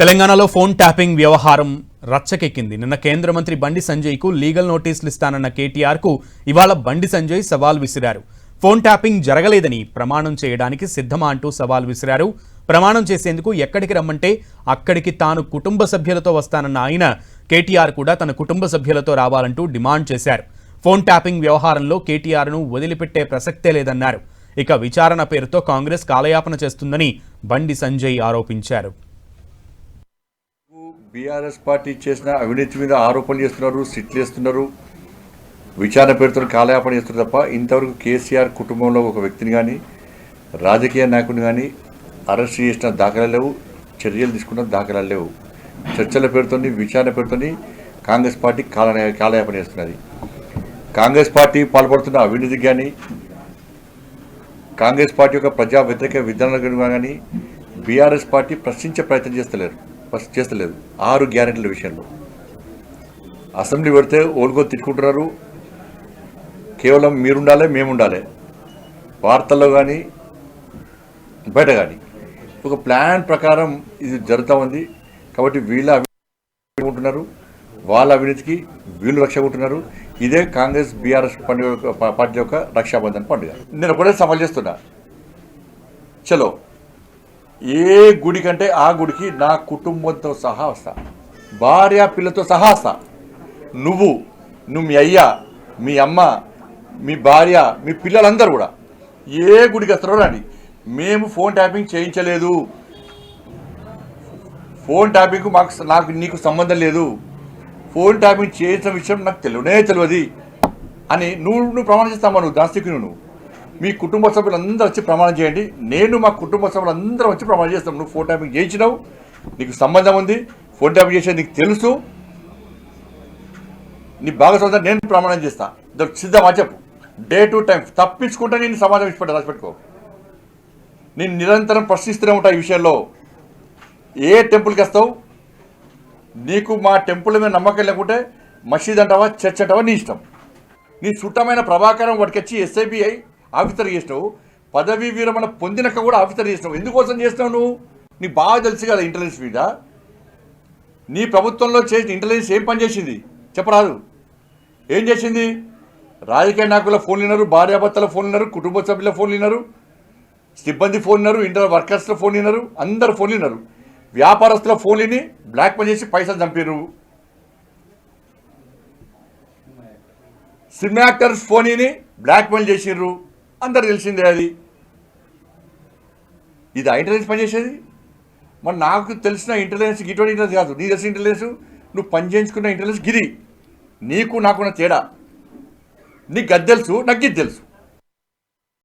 తెలంగాణలో phone tapping వ్యవహారం రచ్చకెక్కింది. నిన్న కేంద్ర మంత్రి బండి సంజయ్కు లీగల్ నోటీసులు ఇస్తానన్న కేటీఆర్కు ఇవాళ బండి సంజయ్ సవాల్ విసిరారు. ఫోన్ ట్యాపింగ్ జరగలేదని ప్రమాణం చేయడానికి సిద్ధమా అంటూ సవాల్ విసిరారు. ప్రమాణం చేసేందుకు ఎక్కడికి రమ్మంటే అక్కడికి తాను కుటుంబ సభ్యులతో వస్తానన్న ఆయన కేటీఆర్ కూడా తన కుటుంబ సభ్యులతో రావాలంటూ డిమాండ్ చేశారు. ఫోన్ ట్యాపింగ్ వ్యవహారంలో కేటీఆర్ను వదిలిపెట్టే ప్రసక్తే లేదన్నారు. ఇక విచారణ పేరుతో కాంగ్రెస్ కాలయాపన చేస్తుందని బండి సంజయ్ ఆరోపించారు. బీఆర్ఎస్ పార్టీ చేసిన అవినీతి మీద ఆరోపణలు చేస్తున్నారు సిట్లు వేస్తున్నారు. విచారణ పేరుతో కాలయాపన చేస్తున్నారు తప్ప ఇంతవరకు కేసీఆర్ కుటుంబంలో ఒక వ్యక్తిని కానీ రాజకీయ నాయకుడిని కానీ అరెస్ట్ చేసిన దాఖలాలు లేవు చర్యలు తీసుకున్న దాఖలాలు లేవు. చర్చల పేరుతోని విచారణ పేరుతోని కాంగ్రెస్ పార్టీ కాల కాలయాపన చేస్తున్నది. కాంగ్రెస్ పార్టీ పాల్పడుతున్న అవినీతికి కానీ కాంగ్రెస్ పార్టీ యొక్క ప్రజా వ్యతిరేక విధానాలు కానీ బీఆర్ఎస్ పార్టీ ప్రశ్నించే ప్రయత్నం చేస్తలేరు. ఫస్ట్ చేస్తలేదు. ఆరు గ్యారెంటీల విషయంలో. అసెంబ్లీ పెడితే ఓలుగో తిట్టుకుంటున్నారు. కేవలం మీరుండాలి మేముండాలి. వార్తల్లో కానీ బయట కానీ ఒక ప్లాన్ ప్రకారం ఇది జరుగుతూ ఉంది. కాబట్టి వీళ్ళ అవినీతి ఉంటున్నారు వాళ్ళ అవినీతికి వీళ్ళు రక్ష ఉంటున్నారు ఇదే కాంగ్రెస్ బీఆర్ఎస్ పండుగ యొక్క- పార్టీ యొక్క రక్షాబంధన్ పండుగ. నేను ఒకటే సవాల్ చేస్తున్నా. చలో ఏ గుడి కంటే ఆ గుడికి నా కుటుంబంతో సహా వస్తా. భార్య పిల్లతో సహా వస్తా. నువ్వు నువ్వు మీ అయ్యా మీ అమ్మ మీ భార్య మీ పిల్లలందరూ కూడా ఏ గుడికి వస్తారో రండి. మేము ఫోన్ ట్యాపింగ్ చేయించలేదు. ఫోన్ ట్యాపింగ్ మాకు నాకు నీకు సంబంధం లేదు. ఫోన్ ట్యాపింగ్ చేసిన విషయం నాకు తెలియనే తెలియదు. అని నువ్వు నువ్వు ప్రమాణం చేస్తామా నువ్వు? దాస్తికి నువ్వు? మీ కుటుంబ సభ్యులందరూ వచ్చి ప్రమాణం చేయండి. నేను మా కుటుంబ సభ్యులందరూ వచ్చి ప్రమాణం చేస్తాం. నువ్వు ఫోన్ ట్యాపింగ్ చేయించినావు. నీకు సంబంధం ఉంది. ఫోన్ ట్యాపింగ్ చేసే నీకు తెలుసు. నీ భాగస్వామ్యం నేను ప్రమాణం చేస్తా. సిద్ధమా చెప్పు. డే టు టైం తప్పించుకుంటే నేను సమాధానం ఇచ్చిపెట్టా. రాసిపెట్టుకో నేను నిరంతరం ప్రశ్నిస్తూనే ఉంటా ఈ విషయంలో. ఏ టెంపుల్కి వస్తావు? నీకు మా టెంపుల్ మీద నమ్మకం లేకుంటే మసీద్ అంటావా చర్చ్ అంటావా నీ ఇష్టం. నీ చుట్టమైన ప్రభాకరం వాటికొచ్చి ఎస్ఐబిఐ ఆఫీసర్ చేసినావు? పదవీ విరమణ పొందినాక కూడా ఆఫీసర్ చేసినావు. ఎందుకోసం చేసినావు నువ్వు? నీకు బాగా తెలుసు కదా ఇంటెలిజెన్స్ మీద. నీ ప్రభుత్వంలో చేసిన ఇంటెలిజెన్స్ ఏం పని చేసింది? చెప్పరాదు. ఏం చేసింది? రాజకీయ నాయకుల ఫోన్లు విన్నారు భార్యాభర్తల ఫోన్లు విన్నారు కుటుంబ సభ్యుల ఫోన్లు విన్నారు సిబ్బంది ఫోన్ విన్నారు ఇంటర్ వర్కర్స్ల ఫోన్ విన్నారు అందరు ఫోన్లు విన్నారు. వ్యాపారస్తుల ఫోన్లని బ్లాక్ మెయిల్ చేసి పైసలు చంపారు సినిమా యాక్టర్స్ విని బ్లాక్ మెయిల్ చేసిర్రు. అందరు తెలిసిందే అది. ఇది ఇంటెలిజెన్స్ పనిచేసేది మరి నాకు తెలిసిన ఇంటెలిజెన్స్ ఇటువంటి ఇంటెలిజెన్స్ కాదు. నీ తెలిసిన ఇంటెలిజెన్స్ నువ్వు పని చేయించుకున్న ఇంటెలిజెన్స్ గిరి నీకు నాకున్న తేడా. నీకు అది తెలుసు నాకు ఇది తెలుసు.